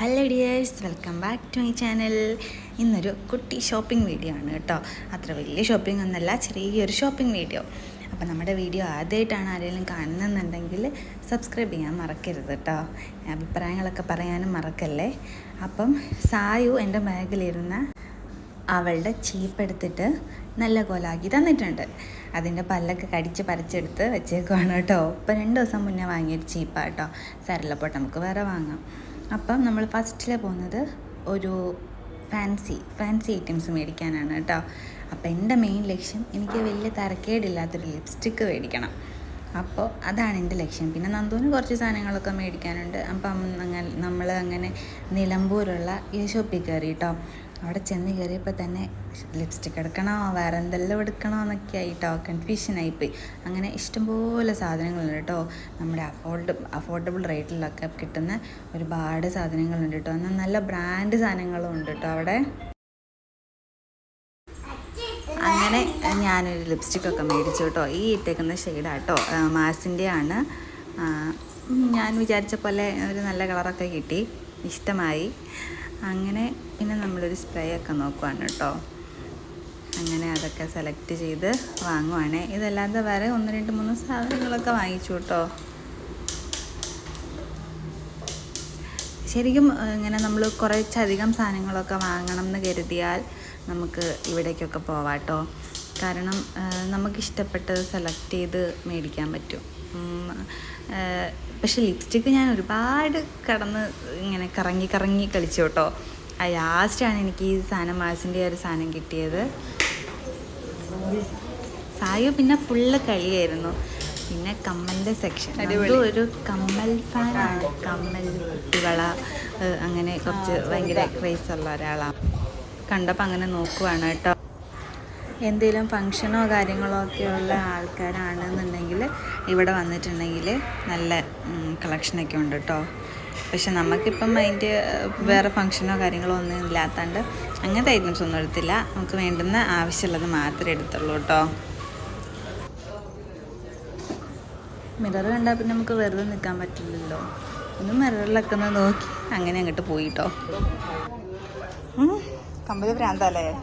Hello dears welcome back to my channel ഇന്നൊരു കുട്ടി shopping video ആണ് കേട്ടോ. അത്ര വലിയ ഷോപ്പിംഗ് ഒന്നല്ല ചെറിയൊരു ഷോപ്പിംഗ് വീഡിയോ അപ്പോൾ നമ്മുടെ വീഡിയോ ആദ്യമായിട്ടാണ് ആരെങ്കിലും കാണുന്നെന്നുണ്ടെങ്കിൽ സബ്സ്ക്രൈബ് ചെയ്യാൻ മറക്കരുത് കേട്ടോ. അഭിപ്രായങ്ങളൊക്കെ പറയാനും മറക്കല്ലേ? അപ്പം സായു എന്റെ ബാഗിലിരുന്ന അവളുടെ ചീപ്പ് എടുത്തിട്ട് നല്ല കോലാക്കി തന്നിട്ടുണ്ട്. അതിന്റെ പല്ലൊക്കെ കടിച്ച് പറിച്ചെടുത്ത് വെച്ചേക്കുവാണ് കേട്ടോ. ഇപ്പം രണ്ട് ദിവസം മുന്നേ വാങ്ങിയൊരു ചീപ്പാണ് കേട്ടോ. സരളപ്പോട്ട് നമുക്ക് വേറെ വാങ്ങാം. അപ്പം നമ്മൾ ഫസ്റ്റിൽ പോകുന്നത് ഒരു ഫാൻസി ഫാൻസി ഐറ്റംസ് മേടിക്കാനാണ് കേട്ടോ. അപ്പോൾ എന്റെ മെയിൻ ലക്ഷ്യം എനിക്ക് വലിയ തരക്കേടില്ലാത്തൊരു ലിപ്സ്റ്റിക്ക് മേടിക്കണം. അപ്പോൾ അതാണ് എന്റെ ലക്ഷ്യം. പിന്നെ നന്ദുവിന് കുറച്ച് സാധനങ്ങളൊക്കെ മേടിക്കാനുണ്ട്. അപ്പം അങ്ങനെ നമ്മൾ അങ്ങനെ നിലമ്പൂരുള്ള ഈ ഷോപ്പിൽ കയറി കേട്ടോ അവിടെ ചെന്ന് കയറിയപ്പോൾ തന്നെ ലിപ്സ്റ്റിക് എടുക്കണോ വേറെ എന്തെല്ലാം എടുക്കണോ എന്നൊക്കെ ആയിട്ടോ കൺഫ്യൂഷനായിപ്പോയി അങ്ങനെ ഇഷ്ടംപോലെ സാധനങ്ങളുണ്ട് കേട്ടോ നമ്മുടെ അഫോർഡ് അഫോർഡബിൾ റേറ്റിലൊക്കെ കിട്ടുന്ന ഒരുപാട് സാധനങ്ങളുണ്ട് കേട്ടോ എന്നാൽ നല്ല ബ്രാൻഡ് സാധനങ്ങളും ഉണ്ട് കേട്ടോ അവിടെ. അങ്ങനെ ഞാനൊരു ലിപ്സ്റ്റിക്കൊക്കെ മേടിച്ചു കേട്ടോ ഈ ഇട്ടേക്കുന്ന ഷെയ്ഡാട്ടോ. മാസിന്റെ ആണ് ഞാൻ വിചാരിച്ച പോലെ ഒരു നല്ല കളറൊക്കെ കിട്ടി. ഇഷ്ടമായി. അങ്ങനെ പിന്നെ നമ്മളൊരു സ്പ്രേ ഒക്കെ നോക്കുവാണ് കേട്ടോ. അങ്ങനെ അതൊക്കെ സെലക്ട് ചെയ്ത് വാങ്ങുവാണ്. ഇതല്ലാതെ വേറെ ഒന്ന് രണ്ട് മൂന്ന് സാധനങ്ങളൊക്കെ വാങ്ങിച്ചു കേട്ടോ. ശരിക്കും ഇങ്ങനെ നമ്മൾ കുറച്ചധികം സാധനങ്ങളൊക്കെ വാങ്ങണം എന്ന് കരുതിയാൽ നമുക്ക് ഇവിടേക്കൊക്കെ പോവാട്ടോ. കേട്ടോ കാരണം നമുക്കിഷ്ടപ്പെട്ടത് സെലക്ട് ചെയ്ത് മേടിക്കാൻ പറ്റും. പക്ഷെ ലിപ്സ്റ്റിക്ക് ഞാൻ ഒരുപാട് കടന്ന് ഇങ്ങനെ കറങ്ങി കറങ്ങി കളിച്ചു കേട്ടോ ആ ലാസ്റ്റാണ് എനിക്ക് ഈ സാധനം മാസിന്റെ ഒരു സാധനം കിട്ടിയത്. സായു പിന്നെ ഫുള്ള് കളിയായിരുന്നു. പിന്നെ കമ്മലിന്റെ സെക്ഷൻ അത് ഒരു കമ്മൽ ഫാനാണ് കമ്മൽ കുട്ടികള അങ്ങനെ കുറച്ച് ഭയങ്കര ക്രേസ് ഉള്ള ഒരാളാണ് കണ്ടപ്പോൾ അങ്ങനെ നോക്കുവാണ് കേട്ടോ. എന്തെങ്കിലും ഫങ്ഷനോ കാര്യങ്ങളോ ഒക്കെ ഉള്ള ആൾക്കാരാണെന്നുണ്ടെങ്കിൽ ഇവിടെ വന്നിട്ടുണ്ടെങ്കിൽ നല്ല കളക്ഷനൊക്കെ ഉണ്ട് കേട്ടോ. പക്ഷെ നമുക്കിപ്പം അതിന്റെ വേറെ ഫങ്ഷനോ കാര്യങ്ങളോ ഒന്നും ഇല്ലാത്തതുകൊണ്ട് അങ്ങനത്തെ ഐറ്റംസ് ഒന്നും എടുത്തില്ല. നമുക്ക് വേണ്ടുന്ന ആവശ്യമുള്ളത് മാത്രമേ എടുത്തുള്ളൂ കേട്ടോ. മിറർ കണ്ടാൽ പിന്നെ നമുക്ക് വെറുതെ നിൽക്കാൻ പറ്റില്ലല്ലോ. ഒന്ന് മിററിലൊക്കെ ഒന്ന് നോക്കി അങ്ങനെ അങ്ങോട്ട് പോയിട്ടോ കമ്പനി ഭ്രാന്തല്ലേ വാ.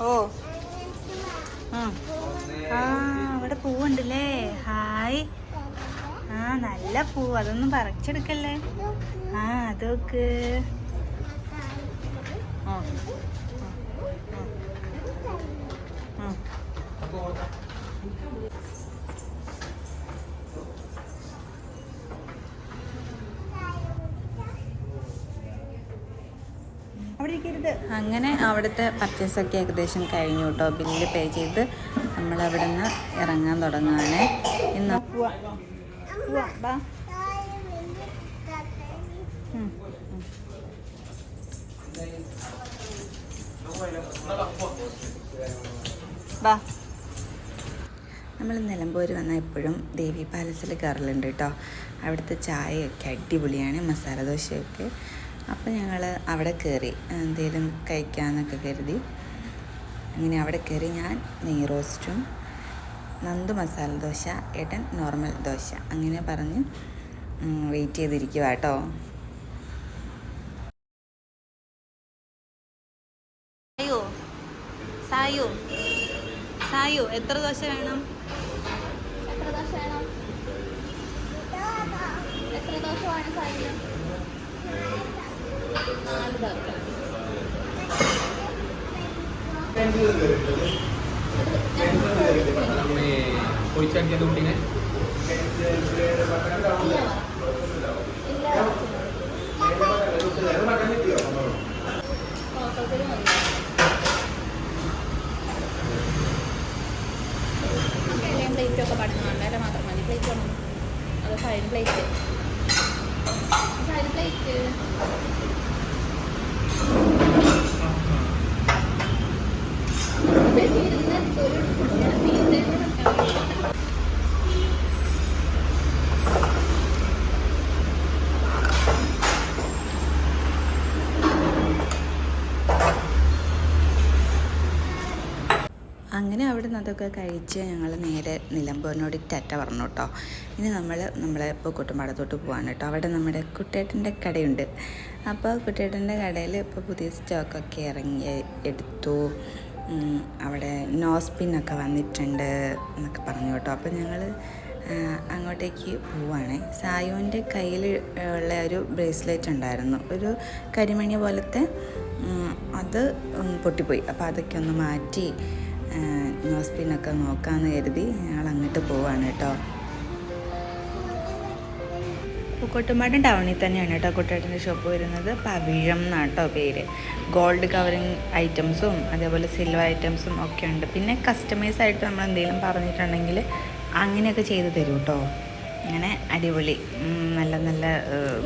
ഓ. ആ. അവിടെ പൂവുണ്ടല്ലേ? ഹായ്. ആ നല്ല പൂ. അതൊന്നും പറിച്ചെടുക്കല്ലേ? ആ അതൊക്കെ. ഓ. അങ്ങനെ അവിടുത്തെ പർച്ചേസൊക്കെ ഏകദേശം കഴിഞ്ഞു കേട്ടോ. ബില്ല് പേ ചെയ്ത് നമ്മൾ അവിടെ നിന്ന് ഇറങ്ങാൻ തുടങ്ങുകയാണ് ഇന്ന്. ബാ. നമ്മൾ നിലമ്പൂർ വന്നാൽ എപ്പോഴും ദേവി പാലസിൽ കയറലുണ്ട് കേട്ടോ. അവിടുത്തെ ചായയൊക്കെ അടിപൊളിയാണ് മസാല ദോശയൊക്കെ. അപ്പോൾ ഞങ്ങൾ അവിടെ കയറി എന്തെങ്കിലും കഴിക്കാമെന്നൊക്കെ കരുതി. അങ്ങനെ അവിടെ കയറി ഞാൻ നെയ് റോസ്റ്റും നന്ദു മസാല ദോശ ഏട്ടൻ നോർമൽ ദോശ അങ്ങനെ പറഞ്ഞ് വെയിറ്റ് ചെയ്തിരിക്കുക കേട്ടോ. സായോ? സായോ? സായോ എത്ര ദോശ വേണം? എത്ര ദോശ വേണം? എത്ര ദോശ വേണം സാരിന് നാല് ദോശ. ഒഴിച്ചടിക്കാൻ കുട്ടീനെ ഓട്ടോത്തിൽ മതി എല്ലാം പ്ലേറ്റും ഒക്കെ പഠനം വേണ്ട മാത്രം മതി പ്ലേറ്റ് വേണം അത് ഫൈൻ പ്ലേറ്റ് ഫൈൻ പ്ലേറ്റ് അങ്ങനെ അവിടെ നിന്ന് അതൊക്കെ കഴിച്ച് ഞങ്ങൾ നേരെ നിലമ്പൂരിനോട് ടാറ്റ പറഞ്ഞു കേട്ടോ ഇനി നമ്മൾ നമ്മളെ ഇപ്പോൾ കുട്ടമ്പാടത്തോട്ട് പോവാണ് കേട്ടോ അവിടെ നമ്മുടെ കുട്ടേട്ടന്റെ കടയുണ്ട്. അപ്പോൾ കുട്ടേട്ടന്റെ കടയിൽ ഇപ്പോൾ പുതിയ സ്റ്റോക്കൊക്കെ ഇറങ്ങി എടുത്തു. അവിടെ നോസ്പിന്നൊക്കെ വന്നിട്ടുണ്ട് എന്നൊക്കെ പറഞ്ഞു കേട്ടോ അപ്പോൾ ഞങ്ങൾ അങ്ങോട്ടേക്ക് പോവാണ്. സായുവിന്റെ കയ്യിൽ ഉള്ള ഒരു ബ്രേസ്ലെറ്റ് ഉണ്ടായിരുന്നു. ഒരു കരിമണി പോലത്തെ അത് പൊട്ടിപ്പോയി. അപ്പോൾ അതൊക്കെ ഒന്ന് മാറ്റി നോസ്പിന്നൊക്കെ നോക്കാമെന്ന് കരുതി ഞങ്ങൾ അങ്ങോട്ട് പോവാണ് കേട്ടോ. പൂക്കോട്ടുംപാടം ടൗണിൽ തന്നെയാണ് കേട്ടോ കുട്ടേട്ടന്റെ ഷോപ്പ് വരുന്നത്. പവിഴം എന്നാണ് കേട്ടോ പേര് ഗോൾഡ് കവറിങ് ഐറ്റംസും അതേപോലെ സിൽവർ ഐറ്റംസും ഒക്കെ ഉണ്ട്. പിന്നെ കസ്റ്റമൈസ് ആയിട്ട് നമ്മൾ എന്തെങ്കിലും പറഞ്ഞിട്ടുണ്ടെങ്കിൽ അങ്ങനെയൊക്കെ ചെയ്ത് തരും കേട്ടോ. അങ്ങനെ അടിപൊളി നല്ല നല്ല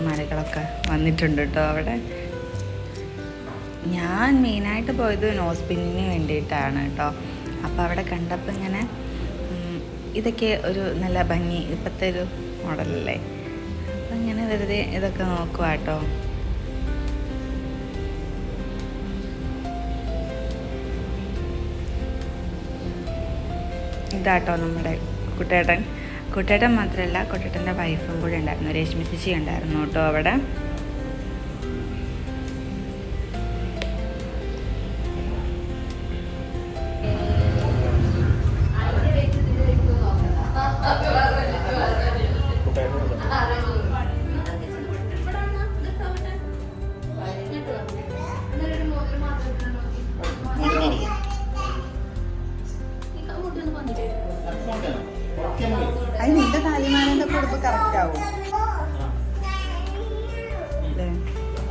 മരകളൊക്കെ വന്നിട്ടുണ്ട് കേട്ടോ അവിടെ. ഞാൻ മെയിനായിട്ട് പോയത് നോസ്പിന്നിന് വേണ്ടിയിട്ടാണ് കേട്ടോ. അപ്പോൾ അവിടെ കണ്ടപ്പോൾ ഇങ്ങനെ ഇതൊക്കെ ഒരു നല്ല ഭംഗി ഇപ്പോഴത്തെ ഒരു മോഡലല്ലേ? അപ്പം ഇങ്ങനെ വെറുതെ ഇതൊക്കെ നോക്കുക കേട്ടോ ഇതാട്ടോ നമ്മുടെ കുട്ടേട്ടൻ. കുട്ടേട്ടൻ മാത്രമല്ല കുട്ടേട്ടന്റെ വൈഫും കൂടെ ഉണ്ടായിരുന്നു. രേഷ്മി ചേച്ചി ഉണ്ടായിരുന്നു കേട്ടോ അവിടെ.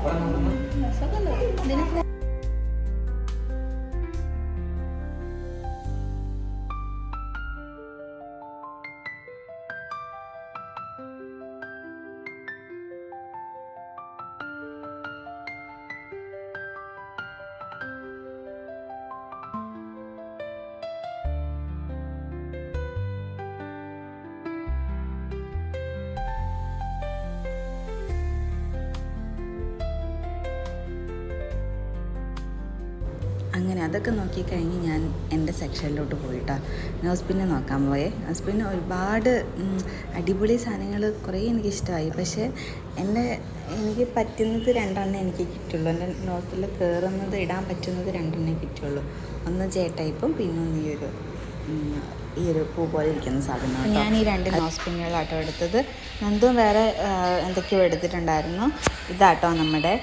Nasa ka na. Hindi na അങ്ങനെ അതൊക്കെ നോക്കിക്കഴിഞ്ഞ് ഞാൻ എന്റെ സെക്ഷനിലോട്ട് പോയിട്ടാ. നോസ്പിന്നെ നോക്കാൻ പോയേ. നോസ്പിന്നെ ഒരുപാട് അടിപൊളി സാധനങ്ങൾ കുറേ എനിക്ക് ഇഷ്ടമായി പക്ഷേ എന്റെ എനിക്ക് പറ്റുന്നത് രണ്ടെണ്ണം എനിക്ക് കിട്ടുള്ളൂ എന്റെ നോക്കിൽ കയറുന്നത് ഇടാൻ പറ്റുന്നത് രണ്ടെണ്ണേ കിട്ടുള്ളൂ ഒന്ന് ജെ ടൈപ്പും പിന്നെ ഒന്ന് ഈ ഒരു ഈ ഒരു പൂ പോലെ ഇരിക്കുന്ന സാധനം ഞാൻ ഈ രണ്ട് നോസ്പിന്നുകളാട്ടോ എടുത്തത്. നന്ദും വേറെ എന്തൊക്കെയോ എടുത്തിട്ടുണ്ടായിരുന്നു. ഇതാട്ടോ നമ്മുടെ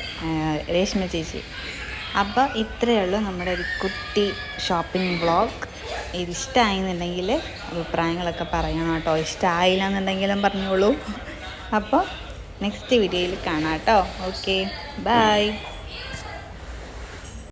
രേഷ്മ ചേച്ചി. അപ്പോൾ ഇത്രയേ ഉള്ളൂ നമ്മുടെ ഒരു കുട്ടി ഷോപ്പിംഗ് വ്ളോഗ് ഇത് ഇഷ്ടമായെന്നുണ്ടെങ്കിൽ അഭിപ്രായങ്ങളൊക്കെ പറയണം കേട്ടോ. ഇഷ്ടമായില്ല എന്നുണ്ടെങ്കിലും പറഞ്ഞോളൂ അപ്പോൾ നെക്സ്റ്റ് വീഡിയോയിൽ കാണാം കേട്ടോ. Okay bye